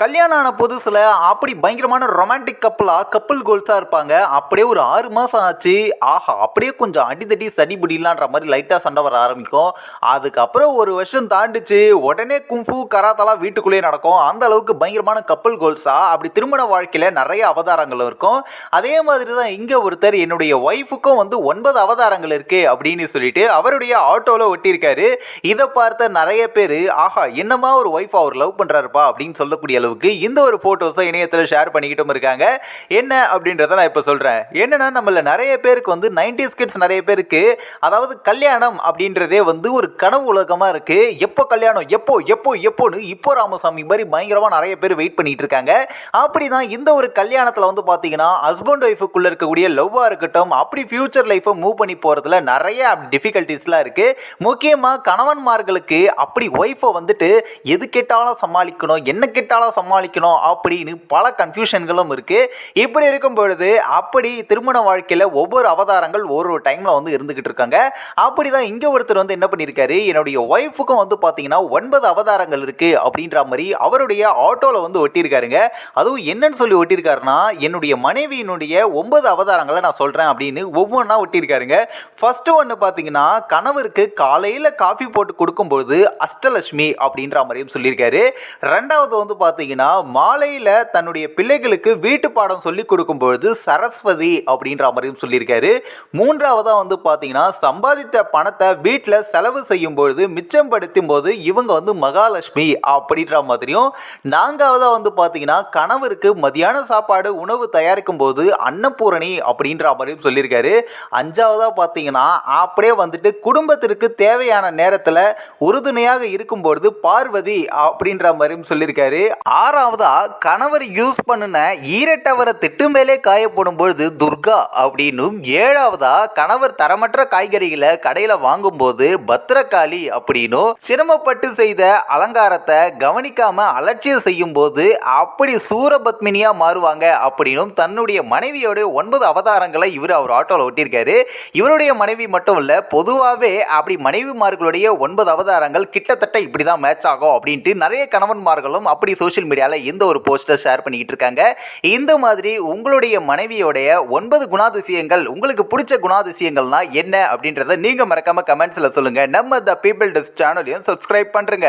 கல்யாணம் ஆன புதுசில் அப்படி பயங்கரமான ரொமான்டிக் கப்பலாக கப்பல் கோல்ஸாக இருப்பாங்க. அப்படியே ஒரு ஆறு மாதம் ஆச்சு. ஆஹா அப்படியே கொஞ்சம் அடிதடி சடிபிடிலான்ற மாதிரி லைட்டாக சண்டை வர ஆரம்பிக்கும். அதுக்கப்புறம் ஒரு வருஷம் தாண்டிச்சு. உடனே கும்ஃபு கராத்தெல்லாம் வீட்டுக்குள்ளேயே நடக்கும். அந்த அளவுக்கு பயங்கரமான கப்பல் கோல்ஸாக அப்படி திருமண வாழ்க்கையில் நிறைய அவதாரங்கள் இருக்கும். அதே மாதிரி தான் இங்கே ஒருத்தர் என்னுடைய ஒய்ஃபுக்கும் வந்து ஒன்பது அவதாரங்கள் இருக்குது அப்படின்னு சொல்லிட்டு அவருடைய ஆட்டோவில் ஒட்டியிருக்காரு. இதை பார்த்த நிறைய பேர் ஆஹா என்னமா ஒரு ஒய்ஃப் அவர் லவ் பண்ணுறாருப்பா அப்படின்னு சொல்லக்கூடிய அளவு அளவுக்கு இந்த ஒரு ஃபோட்டோஸை இணையத்தில் ஷேர் பண்ணிக்கிட்டும் இருக்காங்க. என்ன அப்படின்றத நான் இப்போ சொல்கிறேன் என்னென்னா நம்மள நிறைய பேருக்கு வந்து நைன்டிஸ் கிட்ஸ் நிறைய பேருக்கு அதாவது கல்யாணம் அப்படின்றதே வந்து ஒரு கனவு உலகமாக இருக்குது எப்போ கல்யாணம்? எப்போ? எப்போ? எப்போன்னு இப்போ ராமசாமி மாதிரி பயங்கரமாக நிறைய பேர் வெயிட் பண்ணிட்டு இருக்காங்க. அப்படி தான் இந்த ஒரு கல்யாணத்தில் வந்து பார்த்தீங்கன்னா ஹஸ்பண்ட் ஒய்ஃபுக்குள்ளே இருக்கக்கூடிய லவ்வாக இருக்கட்டும் அப்படி ஃப்யூச்சர் லைஃப்பை மூவ் பண்ணி போகிறதுல நிறைய டிஃபிகல்ட்டிஸ்லாம் இருக்குது முக்கியமாக கணவன்மார்களுக்கு அப்படி ஒய்ஃபை வந்துட்டு எது கேட்டாலும் சமாளிக்கணும் என்ன கேட்டாலும் சமாளிக்கணும் அப்படின்னு பல கன்ஃபியூஷன்களும் இருக்குது இப்படி இருக்கும் பொழுது அப்படி திருமண வாழ்க்கையில் ஒவ்வொரு அவதாரங்கள் ஒரு ஒரு டைமில் வந்து இருந்துக்கிட்டு இருக்காங்க. அப்படி தான் இங்கே ஒருத்தர் வந்து என்ன பண்ணியிருக்காரு? என்னுடைய ஒய்ஃபுக்கும் வந்து பார்த்தீங்கன்னா ஒன்பது அவதாரங்கள் இருக்குது அப்படின்ற மாதிரி அவருடைய ஆட்டோவில் வந்து ஒட்டியிருக்காருங்க. அதுவும் என்னன்னு சொல்லி ஒட்டியிருக்காருன்னா என்னுடைய மனைவியினுடைய ஒன்பது அவதாரங்களை நான் சொல்கிறேன் அப்படின்னு ஒவ்வொன்றா ஒட்டியிருக்காருங்க. ஃபஸ்ட்டு ஒன்று பார்த்தீங்கன்னா கணவருக்கு காலையில் காஃபி போட்டு கொடுக்கும்பொழுது அஷ்டலட்சுமி அப்படின்ற மாதிரியும் சொல்லியிருக்காரு. ரெண்டாவது வந்து பார்த்தீங்கன்னா மாலையில் தன்னுடைய பிள்ளைகளுக்கு வீட்டு பாடம் சொல்லி கொடுக்கும்பொழுது சரஸ்வதி அப்படின்ற மாதிரியும் சொல்லியிருக்காரு. மூன்றாவதாக வந்து பார்த்தீங்கன்னா சம்பாதித்த பணத்தை வீட்டில் செலவு செய்யும் பொழுது மிச்சம் படுத்தும் போது இவங்க வந்து மகாலட்சுமி அப்படின்ற மாதிரியும் நான்காவதாக வந்து பார்த்தீங்கன்னா கணவருக்கு மதியான சாப்பாடு உணவு தயாரிக்கும் போது அன்னபூரணி அப்படின்ற மாதிரியும் சொல்லியிருக்காரு. அஞ்சாவதாக பார்த்தீங்கன்னா அப்படியே வந்துட்டு குடும்பத்திற்கு தேவையான நேரத்தில் உறுதுணையாக இருக்கும்பொழுது பார்வதி அப்படின்ற மாதிரியும் சொல்லியிருக்காரு. ஆறாவதா கணவர் யூஸ் பண்ணின ஈரட்டவரை திட்டு மேலே காயப்படும் பொழுது துர்கா அப்படின்னும் ஏழாவதா கணவர் தரமற்ற காய்கறிகளை கடையில் வாங்கும்போது பத்திரகாளி அப்படின்னும் சிரமப்பட்டு செய்த அலங்காரத்தை கவனிக்காம அலட்சியம் செய்யும் போது அப்படி சூரபத்மினியா மாறுவாங்க அப்படின்னும் தன்னுடைய மனைவியோட ஒன்பது அவதாரங்களை இவர் அவர் ஆட்டோவில் ஒட்டியிருக்காரு. இவருடைய மனைவி மட்டும் இல்ல பொதுவாகவே அப்படி மனைவிமார்களுடைய ஒன்பது அவதாரங்கள் கிட்டத்தட்ட இப்படி தான் மேட்ச் ஆகும் அப்படின்ட்டு நிறைய கணவன்மார்களும் அப்படி சோஷியல் மீடியாவில் இந்த ஒரு போஸ்டர் ஷேர் பண்ணிக்கிட்டு இருக்காங்க. இந்த மாதிரி உங்களுடைய மனைவியோடைய ஒன்பது குணாதிசயங்கள் உங்களுக்கு பிடிச்ச குணாதிசயங்கள்னா என்ன அப்படின்றத நீங்கள் மறக்காம கமெண்ட்ஸில் சொல்லுங்கள் நம்ம த பீப்பிள் டெஸ்ட் சேனலையும் சப்ஸ்கிரைப் பண்ணுறங்க